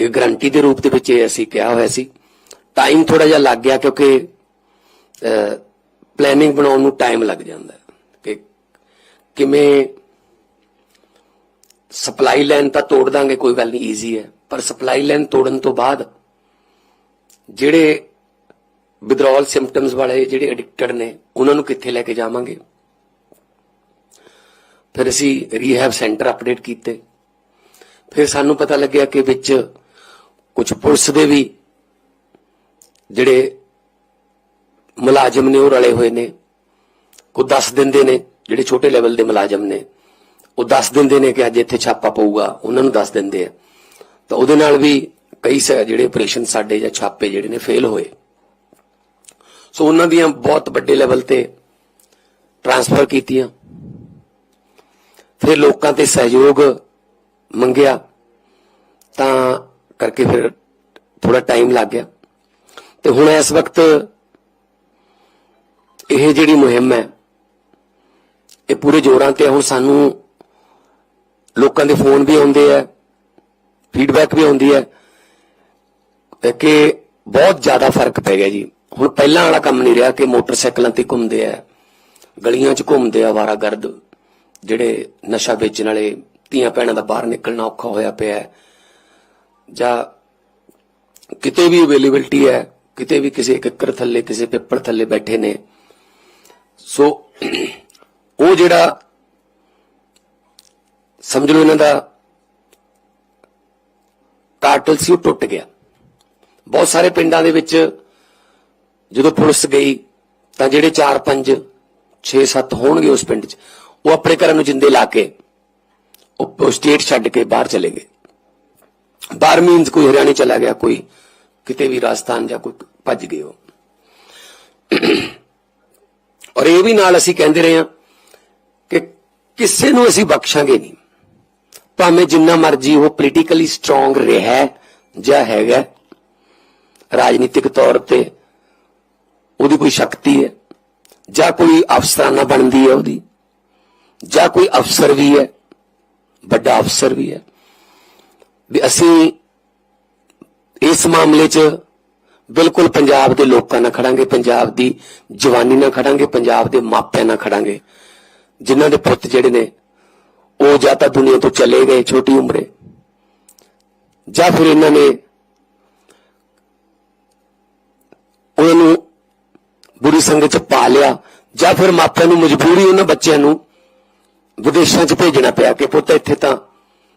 ਇਹ ਗਰੰਟੀ ਦੇ ਰੂਪ ਦੇ ਵਿੱਚ ਇਹ ਅਸੀਂ ਕਿਹਾ ਹੋਇਆ ਸੀ। ਟਾਈਮ ਥੋੜਾ ਜਿਹਾ ਲੱਗ ਗਿਆ ਕਿਉਂਕਿ ਪਲੈਨਿੰਗ ਬਣਾਉਣ ਨੂੰ ਟਾਈਮ ਲੱਗ ਜਾਂਦਾ ਕਿ ਕਿਵੇਂ ਸਪਲਾਈ ਲਾਈਨ ਤਾਂ ਤੋੜ ਦਾਂਗੇ, ਕੋਈ ਗੱਲ ਨਹੀਂ ਈਜ਼ੀ ਹੈ। ਪਰ ਸਪਲਾਈ ਲਾਈਨ ਤੋੜਨ ਤੋਂ ਬਾਅਦ ਜਿਹੜੇ ਵਿਦਰੋਲ ਸਿੰਪਟਮਸ ਵਾਲੇ ਜਿਹੜੇ ਐਡਿਕਟਡ ਨੇ, ਉਹਨਾਂ ਨੂੰ ਕਿੱਥੇ ਲੈ ਕੇ ਜਾਵਾਂਗੇ? ਫਿਰ ਅਸੀਂ ਰੀਹੈਬ ਸੈਂਟਰ ਅਪਡੇਟ ਕੀਤੇ। ਫਿਰ ਸਾਨੂੰ ਪਤਾ ਲੱਗਿਆ ਕਿ ਵਿੱਚ ਕੁਝ ਪੁਲਿਸ ਦੇ ਵੀ ਜਿਹੜੇ ਮੁਲਾਜ਼ਮ ਨੇ ਉਹ ਰਲੇ ਹੋਏ ਨੇ। ਕੋ ਦੱਸ ਦਿੰਦੇ ਨੇ, ਜਿਹੜੇ ਛੋਟੇ ਲੈਵਲ ਦੇ ਮੁਲਾਜ਼ਮ ਨੇ। ਉਹ ਦੱਸ ਦਿੰਦੇ ਨੇ ਕਿ ਅੱਜ ਇੱਥੇ ਛਾਪਾ ਪਊਗਾ, ਉਹਨਾਂ ਨੂੰ ਦੱਸ ਦਿੰਦੇ ਆ। ਤਾਂ ਉਹਦੇ ਨਾਲ ਵੀ ਕਈ ਸ- ਜਿਹੜੇ ਆਪਰੇਸ਼ਨ ਸਾਡੇ ਜਾਂ ਛਾਪੇ ਜਿਹੜੇ ਨੇ ਫੇਲ ਹੋਏ। ਸੋ ਉਹਨਾਂ ਦੀਆਂ ਬਹੁਤ ਵੱਡੇ ਲੈਵਲ ਤੇ ਟ੍ਰਾਂਸਫਰ ਕੀਤੀਆਂ। ਫਿਰ ਲੋਕਾਂ ਤੇ ਸਹਿਯੋਗ ਮੰਗਿਆ। ਤਾਂ ਕਰਕੇ ਫਿਰ ਥੋੜਾ ਟਾਈਮ ਲੱਗ ਗਿਆ। ਤੇ ਹੁਣ ਇਸ ਵਕਤ ਇਹ ਜਿਹੜੀ ਮੁਹਿੰਮ ਹੈ, ਇਹ ਪੂਰੇ ਜ਼ੋਰਾਂ ਤੇ ਹੁਣ ਸਾਨੂੰ ਲੋਕਾਂ ਦੇ ਫੋਨ ਵੀ ਆਉਂਦੇ ਆ ਫੀਡਬੈਕ ਵੀ ਆਉਂਦੀ ਹੈ ਕਿ ਬਹੁਤ ਜ਼ਿਆਦਾ ਫ਼ਰਕ ਪੈ ਗਿਆ ਜੀ। ਹੁਣ ਪਹਿਲਾਂ ਵਾਲਾ ਕੰਮ ਨਹੀਂ ਰਿਹਾ ਕਿ ਮੋਟਰਸਾਈਕਲਾਂ ਤੇ ਘੁੰਮਦੇ ਆ, ਗਲੀਆਂ 'ਚ ਘੁੰਮਦੇ ਆ ਵਾਰਾਗਰਦ, ਜਿਹੜੇ ਨਸ਼ਾ ਵੇਚਣ ਵਾਲੇ ਧੀਆਂ ਭੈਣਾਂ ਦਾ ਬਾਹਰ ਨਿਕਲਣਾ ਔਖਾ ਹੋਇਆ ਪਿਆ। ਹੈ ਜਾਂ ਕਿਤੇ ਵੀ ਅਵੇਲੇਬਿਲਟੀ ਹੈ, ਕਿਤੇ ਵੀ ਕਿਸੇ ਕਿੱਕਰ ਥੱਲੇ, ਕਿਸੇ ਪੇਪਰ ਥੱਲੇ ਬੈਠੇ ਨੇ, ਸੋ ਉਹ ਜਿਹੜਾ ਸਮਝ ਲਓ ਇਹਨਾਂ ਦਾ ਕਾਰਟਲ ਸੀ, ਉਹ ਟੁੱਟ ਗਿਆ। ਬਹੁਤ ਸਾਰੇ ਪਿੰਡਾਂ ਦੇ ਵਿੱਚ ਜਦੋਂ ਪੁਲਿਸ ਗਈ, ਤਾਂ ਜਿਹੜੇ 4 5 6 7 ਹੋਣਗੇ ਉਸ ਪਿੰਡ 'ਚ, ਉਹ ਆਪਣੇ ਘਰਾਂ ਨੂੰ ਜਿੰਦੇ ਲਾ ਕੇ, ਉਹ ਸਟੇਟ ਛੱਡ ਕੇ ਬਾਹਰ ਚਲੇ ਗਏ। ਬਾਹਰ ਮੀਨਸ ਕੋਈ ਹਰਿਆਣੇ ਚਲਾ ਗਿਆ, ਕੋਈ ਕਿਤੇ ਵੀ ਰਾਜਸਥਾਨ ਜਾਂ ਕੋਈ ਭੱਜ ਗਏ ਉਹ। ਔਰ ਇਹ ਵੀ ਨਾਲ ਅਸੀਂ ਕਹਿੰਦੇ ਰਹੇ ਹਾਂ ਕਿ ਕਿਸੇ ਨੂੰ ਅਸੀਂ ਬਖਸ਼ਾਂਗੇ ਨਹੀਂ। ਭਾਵੇਂ ਜਿੰਨਾ ਮਰਜ਼ੀ ਉਹ ਪੋਲੀਟੀਕਲੀ ਸਟਰੋਂਗ ਰਿਹਾ ਜਾਂ ਹੈਗਾ, ਰਾਜਨੀਤਿਕ ਤੌਰ ਤੇ ਉਹਦੀ ਕੋਈ ਸ਼ਕਤੀ ਹੈ, ਜਾਂ ਕੋਈ ਅਫਸਰਾਨਾ ਬਣਦੀ ਹੈ ਉਹਦੀ, ਜਾਂ ਕੋਈ ਅਫਸਰ ਵੀ ਹੈ, ਵੱਡਾ ਅਫਸਰ ਵੀ ਹੈ। ਵੀ ਅਸੀਂ ਇਸ ਮਾਮਲੇ 'ਚ ਬਿਲਕੁਲ ਪੰਜਾਬ ਦੇ ਲੋਕਾਂ ਨਾਲ ਖੜਾਂਗੇ, ਪੰਜਾਬ ਦੀ ਜਵਾਨੀ ਨਾਲ ਖੜਾਂਗੇ, ਪੰਜਾਬ ਦੇ ਮਾਪਿਆਂ ਨਾਲ ਖੜਾਂਗੇ। ਜਿਨ੍ਹਾਂ ਦੇ ਪੁੱਤ ਜਿਹੜੇ ਨੇ, ਉਹ ਜਾਂ ਤਾਂ ਦੁਨੀਆ ਤੋਂ ਚਲੇ ਗਏ ਛੋਟੀ ਉਮਰੇ ਜਾਂ ਫਿਰ ਇਹਨਾਂ ਨੇ ਉਹਨਾਂ ਨੂੰ ਬੁਰੀ ਸੰਗਤ ਚ ਪਾ ਲਿਆ, ਜਾਂ ਫਿਰ ਮਾਪਿਆਂ ਨੂੰ ਮਜਬੂਰੀ ਉਹਨਾਂ ਬੱਚਿਆਂ ਨੂੰ ਵਿਦੇਸ਼ਾਂ ਚ ਭੇਜਣਾ ਪਿਆ ਕਿ ਪੁੱਤ ਇੱਥੇ ਤਾਂ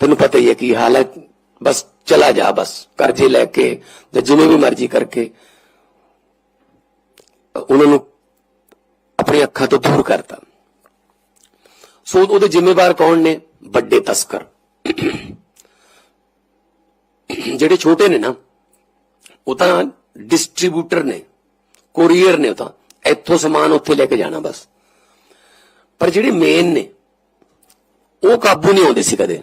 ਤੈਨੂੰ ਪਤਾ ਹੀ ਹੈ ਕੀ ਹਾਲ ਹੈ ਬਸ ਚਲਾ ਜਾ ਬਸ ਕਰਜ਼ੇ ਲੈ ਕੇ ਜਾਂ ਜਿਵੇਂ ਵੀ ਮਰਜ਼ੀ ਕਰਕੇ। ਉਹਨਾਂ ਨੂੰ ਆਪਣੀ ਅੱਖਾਂ ਤੋਂ ਦੂਰ ਕਰਤਾ। ਸੋ ਉਹਦੇ ਜ਼ਿੰਮੇਵਾਰ ਕੌਣ ਨੇ? ਵੱਡੇ ਤਸਕਰ। ਜਿਹੜੇ ਛੋਟੇ ਨੇ ਨਾ, ਉਹ ਤਾਂ ਡਿਸਟ੍ਰੀਬਿਊਟਰ ਨੇ ਕੋਰੀਅਰ ਨੇ ਉਹ ਤਾਂ। ਇੱਥੋਂ ਸਮਾਨ ਉੱਥੇ ਲੈ ਕੇ ਜਾਣਾ ਬਸ। ਪਰ ਜਿਹੜੇ ਮੇਨ ਨੇ, ਉਹ ਕਾਬੂ ਨਹੀਂ ਆਉਂਦੇ ਸੀ ਕਦੇ।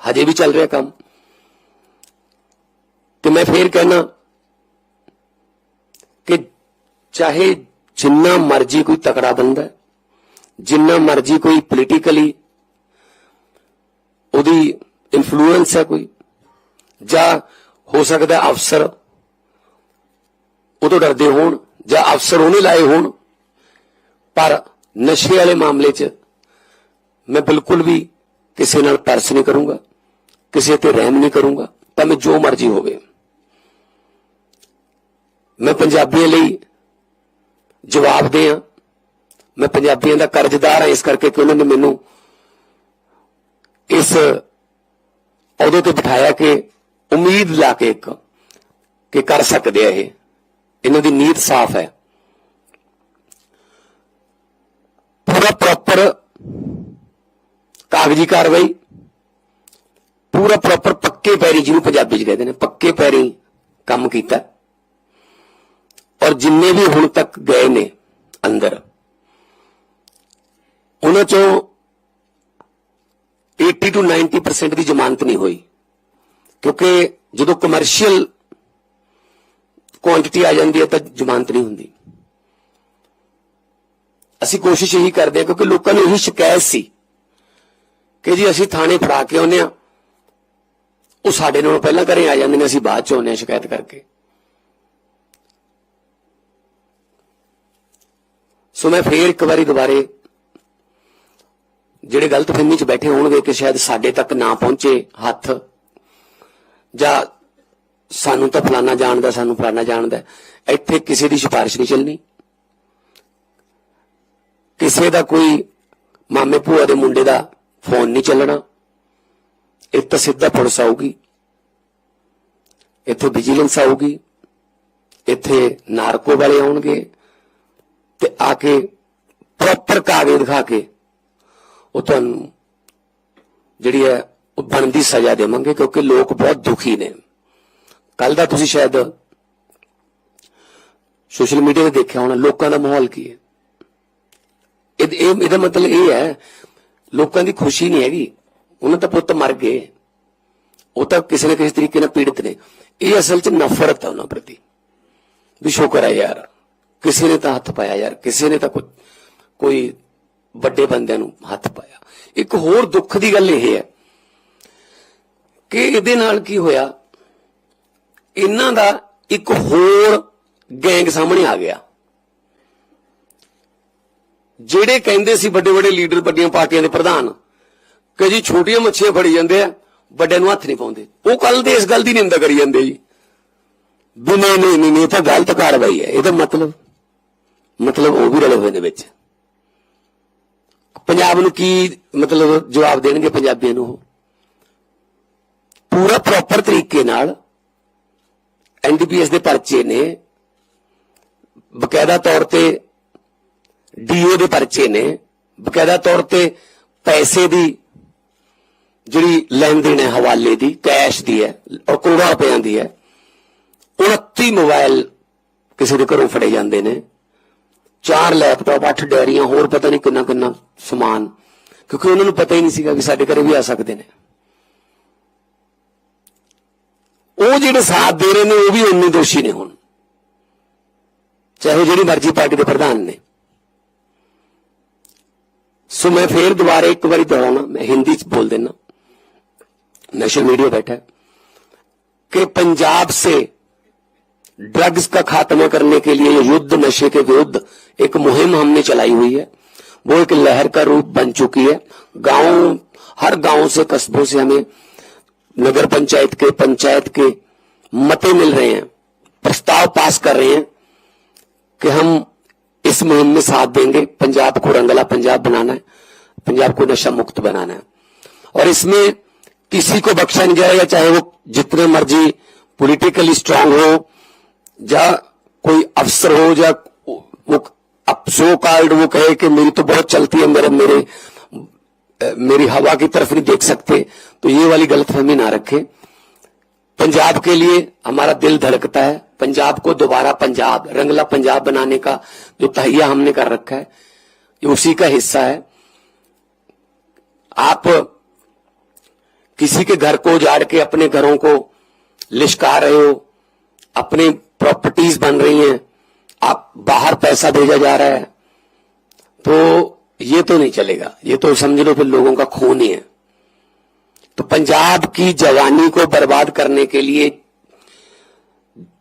ਹਜੇ ਵੀ ਚੱਲ ਰਿਹਾ ਕੰਮ। ਤੇ ਮੈਂ ਫੇਰ ਕਹਿਣਾ ਕਿ ਚਾਹੇ ਜਿੰਨਾ ਮਰਜ਼ੀ ਕੋਈ ਤਕੜਾ ਬੰਦਾ ਜਿੰਨਾ ਮਰਜ਼ੀ ਕੋਈ ਪੋਲੀਟੀਕਲੀ ਉਹਦੀ ਇਨਫਲੂਐਂਸ ਹੈ ਕੋਈ, ਜਾਂ ਹੋ ਸਕਦਾ ਅਫਸਰ ਉਹ ਤੋਂ ਡਰਦੇ ਹੋਣ, ਜਾਂ ਅਫਸਰ ਉਹਨੇ ਲਾਏ ਹੋਣ, ਪਰ ਨਸ਼ੇ ਵਾਲੇ ਮਾਮਲੇ 'ਚ ਮੈਂ ਬਿਲਕੁਲ ਵੀ ਕਿਸੇ ਨਾਲ ਤਰਸ ਨਹੀਂ ਕਰੂੰਗਾ। ਕਿਸੇ ਤੇ ਰਹਿਮ ਨਹੀਂ ਕਰੂੰਗਾ ਭਾਵੇਂ ਜੋ ਮਰਜ਼ੀ ਹੋਵੇ ਮੈਂ ਪੰਜਾਬੀਆਂ ਲਈ ਜਵਾਬ ਦੇ ਆ ਮੈਂ ਪੰਜਾਬੀਆਂ ਦਾ ਕਰਜ਼ਦਾਰ ਹਾਂ ਇਸ ਕਰਕੇ ਕਿ ਉਹਨਾਂ ਨੇ ਮੈਨੂੰ ਇਸ ਅਹੁਦੇ ਤੇ ਬਿਠਾਇਆ ਕਿ ਉਮੀਦ ਲਾ ਕੇ ਇੱਕ ਕਿ ਕਰ ਸਕਦੇ ਆ ਇਹ ਇਹਨਾਂ ਦੀ ਨੀਤ ਸਾਫ਼ ਹੈ ਪੂਰਾ ਪ੍ਰੋਪਰ ਕਾਗਜ਼ੀ ਕਾਰਵਾਈ ਪੂਰਾ ਪ੍ਰੋਪਰ ਪੱਕੇ ਪੈਰੀ ਜਿਹਨੂੰ ਪੰਜਾਬੀ ਚ ਕਹਿੰਦੇ ਨੇ, ਪੱਕੇ ਪੈਰੀ ਕੰਮ ਕੀਤਾ। ਔਰ ਜਿੰਨੇ ਵੀ ਹੁਣ ਤੱਕ ਗਏ ਨੇ ਅੰਦਰ, ਉਹਨਾਂ ਚੋਂ 80 ਤੋਂ 90% ਦੀ ਜ਼ਮਾਨਤ ਨਹੀਂ ਹੋਈ। ਕਿਉਂਕਿ ਜਦੋਂ ਕਮਰਸ਼ੀਅਲ ਕੁਆਂਟੀਟੀ ਆ ਜਾਂਦੀ ਹੈ ਤਾਂ ਜ਼ਮਾਨਤ ਨਹੀਂ ਹੁੰਦੀ। ਅਸੀਂ ਕੋਸ਼ਿਸ਼ ਇਹੀ ਕਰਦੇ ਹਾਂ ਕਿਉਂਕਿ ਲੋਕਾਂ ਨੂੰ ਇਹੀ ਸ਼ਿਕਾਇਤ ਸੀ ਕਿ ਜੀ ਅਸੀਂ ਥਾਣੇ ਫੜਾ ਕੇ ਆਉਂਦੇ ਆ ਉਹ ਸਾਡੇ ਨਾਲੋਂ ਪਹਿਲਾਂ ਘਰੇ ਆ ਜਾਂਦੇ ਨੇ, ਅਸੀਂ ਬਾਅਦ ਚ ਆਉਂਦੇ ਆ ਸ਼ਿਕਾਇਤ ਕਰਕੇ। ਸੋ ਮੈਂ ਫੇਰ ਇੱਕ ਵਾਰੀ ਦੁਬਾਰੇ ਜਿਹੜੇ ਗਲਤਫਹਿਮੀ ਚ ਬੈਠੇ ਹੋਣਗੇ ਕਿ ਸ਼ਾਇਦ ਸਾਡੇ ਤੱਕ ਨਾ ਪਹੁੰਚੇ ਹੱਥ, ਜਾਂ ਸਾਨੂੰ ਤਾਂ ਫਲਾਣਾ ਜਾਣਦਾ, ਸਾਨੂੰ ਫਲਾਣਾ ਜਾਣਦਾ, ਇੱਥੇ ਕਿਸੇ ਦੀ ਸਿਫਾਰਿਸ਼ ਨਹੀਂ ਚੱਲਣੀ। ਕਿਸੇ ਦਾ ਕੋਈ ਮਾਮੇ ਭੂਆ ਦੇ ਮੁੰਡੇ ਦਾ ਫੋਨ ਨਹੀਂ ਚੱਲਣਾ। ਇਹ ਤਾਂ ਸਿੱਧਾ ਪੁਲਿਸ ਆਊਗੀ। ਇੱਥੇ ਵਿਜੀਲੈਂਸ ਆਊਗੀ। ਇੱਥੇ ਨਾਰਕੋ ਵਾਲੇ ਆਉਣਗੇ ਤੇ ਆ ਕੇ ਪ੍ਰੋਪਰ ਕਾਗਜ਼ ਦਿਖਾ ਕੇ ਉਹ ਤੁਹਾਨੂੰ ਜਿਹੜੀ ਹੈ ਉਹ ਬਣਦੀ ਸਜ਼ਾ ਦੇਵਾਂਗੇ ਕਿਉਂਕਿ ਲੋਕ ਬਹੁਤ ਦੁਖੀ ਨੇ। ਕੱਲ ਦਾ ਤੁਸੀਂ ਸ਼ਾਇਦ ਸੋਸ਼ਲ ਮੀਡੀਆ ਤੇ ਦੇਖਿਆ ਹੋਣਾ ਲੋਕਾਂ ਦਾ ਮਾਹੌਲ ਕੀ ਹੈ। ਇਹ- ਇਹਦਾ ਮਤਲਬ ਇਹ ਹੈ, ਲੋਕਾਂ ਦੀ ਖੁਸ਼ੀ ਨਹੀਂ ਹੈਗੀ। ਉਹਨਾਂ ਤਾਂ ਪੁੱਤ ਮਰ ਗਏ ਉਹ ਤਾਂ ਕਿਸੇ ਨਾ ਕਿਸੇ ਤਰੀਕੇ ਨਾਲ ਪੀੜਤ ਨੇ ਇਹ ਅਸਲ 'ਚ ਨਫ਼ਰਤ ਹੈ ਉਹਨਾਂ ਪ੍ਰਤੀ ਵੀ ਸ਼ੁਕਰ ਹੈ ਯਾਰ ਕਿਸੇ ਨੇ ਤਾਂ ਹੱਥ ਪਾਇਆ ਯਾਰ ਕਿਸੇ ਨੇ ਤਾਂ ਕੋਈ ਕੋਈ ਵੱਡੇ ਬੰਦਿਆਂ ਨੂੰ ਹੱਥ ਪਾਇਆ ਇੱਕ ਹੋਰ ਦੁੱਖ ਦੀ ਗੱਲ ਇਹ ਹੈ ਕਿ ਇਹਦੇ ਨਾਲ ਕੀ ਹੋਇਆ ਇਹਨਾਂ ਦਾ ਇੱਕ ਹੋਰ ਗੈਂਗ ਸਾਹਮਣੇ ਆ ਗਿਆ ਜਿਹੜੇ ਕਹਿੰਦੇ ਸੀ ਵੱਡੇ ਵੱਡੇ ਲੀਡਰ ਵੱਡੀਆਂ ਪਾਰਟੀਆਂ ਦੇ ਪ੍ਰਧਾਨ ਕਿ ਜੀ ਛੋਟੀਆਂ ਮੱਛੀਆਂ ਫੜੀ ਜਾਂਦੇ ਆ, ਵੱਡਿਆਂ ਨੂੰ ਹੱਥ ਨਹੀਂ ਪਾਉਂਦੇ। ਉਹ ਕੱਲ ਦੇ ਇਸ ਗੱਲ ਦੀ ਨਿੰਦਾ ਕਰੀ ਜਾਂਦੇ ਜੀ। ਵੀ ਨਹੀਂ ਨਹੀਂ ਨਹੀਂ ਇਹ ਤਾਂ ਗਲਤ ਕਾਰਵਾਈ ਹੈ। ਇਹਦਾ ਮਤਲਬ ਮਤਲਬ ਉਹ ਵੀ ਰਲੇ ਹੋਏ ਨੇ ਵਿੱਚ। ਪੰਜਾਬ ਨੂੰ ਕੀ ਮਤਲਬ ਜਵਾਬ ਦੇਣਗੇ ਪੰਜਾਬੀਆਂ ਨੂੰ ਪੂਰਾ ਪ੍ਰੋਪਰ ਤਰੀਕੇ ਨਾਲ ਐਨਡੀਪੀਐਸ ਦੇ ਪਰਚੇ ਨੇ। ਬਕਾਇਦਾ ਤੌਰ ਤੇ ਡੀਓ ਦੇ ਪਰਚੇ ਨੇ। ਬਕਾਇਦਾ ਤੌਰ ਤੇ ਪੈਸੇ ਦੀ ਜਿਹੜੀ ਲੈਣ ਦੇਣ ਹੈ ਹਵਾਲੇ ਦੀ, ਕੈਸ਼ ਦੀ ਹੈ, ਔਰ ਕਰੋੜਾਂ ਰੁਪਈਆਂ ਦੀ ਹੈ 29 ਮੋਬਾਈਲ ਕਿਸੇ ਦੇ ਘਰੋਂ ਫੜੇ ਜਾਂਦੇ ਨੇ। ਚਾਰ ਲੈਪਟਾਪ, ਅੱਠ ਡੈਰੀਆਂ ਹੋਰ ਪਤਾ ਨਹੀਂ ਕਿੰਨਾ ਕਿੰਨਾ ਸਮਾਨ, ਕਿਉਂਕਿ ਉਹਨਾਂ ਨੂੰ ਪਤਾ ਹੀ ਨਹੀਂ ਸੀਗਾ ਕਿ ਸਾਡੇ ਘਰੇ ਵੀ ਆ ਸਕਦੇ ਨੇ। ਉਹ ਜਿਹੜੇ ਸਾਥ ਦੇ ਰਹੇ ਨੇ, ਉਹ ਵੀ ਉਨੇ ਦੋਸ਼ੀ ਨੇ ਹੁਣ। ਚਾਹੇ ਜਿਹੜੀ ਮਰਜ਼ੀ ਪਾਰਟੀ ਦੇ ਪ੍ਰਧਾਨ ਨੇ। ਸੋ ਮੈਂ ਫੇਰ ਦੁਬਾਰਾ ਇੱਕ ਵਾਰੀ ਦੁਹਰਾਉਣਾ, ਮੈਂ ਹਿੰਦੀ ਚ ਬੋਲ ਦੇਣਾ नेशनल मीडिया बैठा है, कि पंजाब से ड्रग्स का खात्मा करने के लिए युद्ध, नशे के विरुद्ध एक मुहिम हमने चलाई हुई है। वो एक लहर का रूप बन चुकी है। गाँव, हर गाँव से कस्बों से हमें नगर पंचायत के पंचायत के मते मिल रहे हैं, प्रस्ताव पास कर रहे हैं, कि हम इस मुहिम में साथ देंगे। पंजाब को रंगला पंजाब बनाना है, पंजाब को नशा मुक्त बनाना है। और इसमें किसी को बख्शा नहीं जाएगा चाहे वो जितने मर्ज़ी पॉलिटिकली स्ट्रांग हो, या कोई अफसर हो, या वो सो कार्ड वो कहे कि मेरी तो बहुत चलती है मेरे मेरे, मेरी हवा की तरफ़ नहीं देख सकते तो ये वाली गलतफहमी ना रखें। पंजाब के लिए हमारा दिल धड़कता है। पंजाब को दोबारा पंजाब, रंगला पंजाब बनाने का जो तहिया हमने कर रखा है, ये उसी का हिस्सा है। आप किसी के घर को उजाड़ के अपने घरों को लिशका रहे हो, अपनी प्रॉपर्टीज़ बन रही हैं, आप बाहर पैसा भेजा जा रहा है तो ये तो नहीं चलेगा। ये तो समझ लो फिर लोगों का खून ही है। तो पंजाब की जवानी को बर्बाद करने के लिए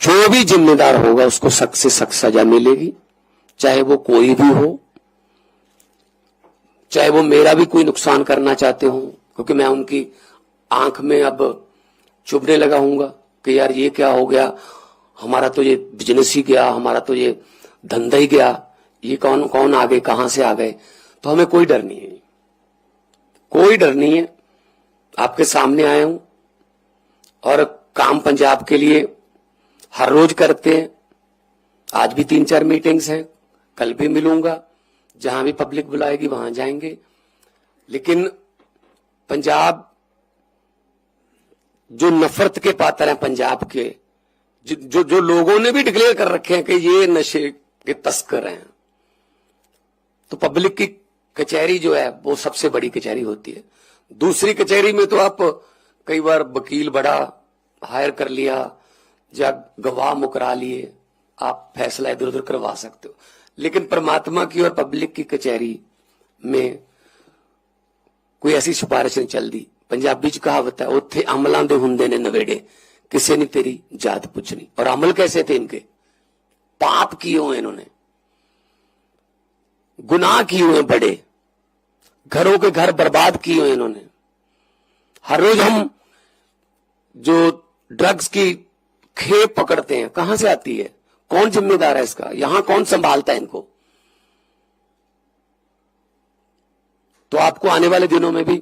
जो भी जिम्मेदार होगा उसको सख्त से सख्त सजा मिलेगी, चाहे वो कोई भी हो, चाहे वो मेरा भी कोई नुकसान करना चाहते हो, क्योंकि मैं उनकी आँख में अब चुभने लगा हूँगा कि यार ये क्या हो गया? हमारा तो ये बिज़नेस ही गया, हमारा तो ये धंधा ही गया। ये कौन कौन आ गए कहाँ से आ गए? तो हमें कोई डर नहीं है। कोई डर नहीं है। आपके सामने आया हूँ। और काम पंजाब के लिए हर रोज करते हैं। आज भी तीन चार मीटिंग्स हैं। कल भी मिलूँगा। जहाँ भी पब्लिक बुलाएगी, वहाँ जाएँगे। लेकिन पंजाब जो नफरत के पात्र हैं पंजाब के, जो जो लोगों ने भी डिक्लेयर कर रखे हैं कि ये नशे के तस्कर हैं। तो पब्लिक की कचहरी जो है, वो सबसे बड़ी कचहरी होती है। दूसरी कचहरी में तो आप कई बार वकील बड़ा हायर कर लिया, या गवाह मुकरा लिए, आप फैसला इधर उधर करवा सकते हो। लेकिन परमात्मा की और पब्लिक की कचहरी में कोई ऐसी सिफारिश नहीं चल दी। ਪੰਜਾਬੀ ਚ ਕਹਾਵਤ ਹੈ ਉੱਥੇ ਅਮਲਾਂ ਦੇ ਹੁੰਦੇ ਨੇ ਨਵੇੜੇ ਕਿਸੇ ਨੇ ਤੇਰੀ ਜਾਤ ਪੁੱਛਣੀ ਔਰ ਅਮਲ कैसे थे इनके पाप किए हुए इन्होंने गुनाह किए हुए बड़े घरों के घर बर्बाद किए हुए इन्होंने हर रोज हम जो ड्रग्स की खेप पकड़ते हैं कहां से आती है कौन जिम्मेदार है इसका यहां कौन संभालता है इनको तो आपको आने वाले दिनों में भी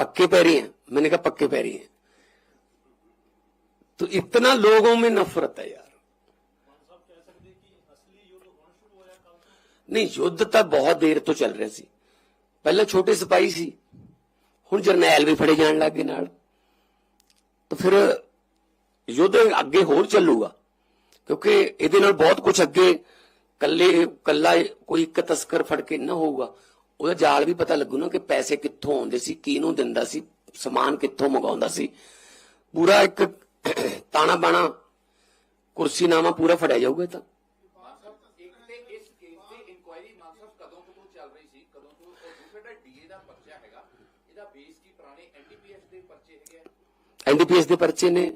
पक्के पैरी हैं मैंने कहा पक्के पैरी हैं तो इतना लोगों में नफरत है यार ਨਹੀਂ ਯੁੱਧ ਤਾਂ ਬਹੁਤ ਦੇਰ ਤੋਂ ਚੱਲ ਰਿਹਾ ਸੀ ਪਹਿਲਾਂ ਛੋਟੇ ਸਿਪਾਹੀ ਸੀ ਹੁਣ ਜਰਨੈਲ ਵੀ ਫੜੇ ਜਾਣ ਲੱਗੇ ਨਾਲ ਤਾਂ ਫਿਰ ਯੁੱਧ ਅੱਗੇ ਹੋਰ ਚੱਲੂਗਾ ਕਿਉਂਕਿ ਇਹਦੇ ਨਾਲ ਬਹੁਤ ਕੁਝ ਅੱਗੇ ਕੱਲੇ ਕੱਲਾ ਕੋਈ ਇੱਕ ਤਸਕਰ ਫੜ ਕੇ ਨਾ ਹੋਊਗਾ ਉਹਦਾ ਜਾਲ ਵੀ ਪਤਾ ਲੱਗੂ ਨਾ ਕਿ ਪੈਸੇ ਕਿੱਥੋਂ ਆਉਂਦੇ ਸੀ ਕਿਹਨੂੰ ਦਿੰਦਾ ਸੀ ਸਮਾਨ ਕਿੱਥੋਂ ਮੰਗਾਉਂਦਾ ਸੀ। ਪੂਰਾ ਇੱਕ ਤਾਣਾ ਬਾਣਾ ਕੁਰਸੀਨਾਮਾ ਪੂਰਾ ਫੜਿਆ ਜਾਊਗਾ ਤਾਂ। ਐਨਡੀਪੀਐਸ ਦੇ ਪਰਚੇ ਨੇ।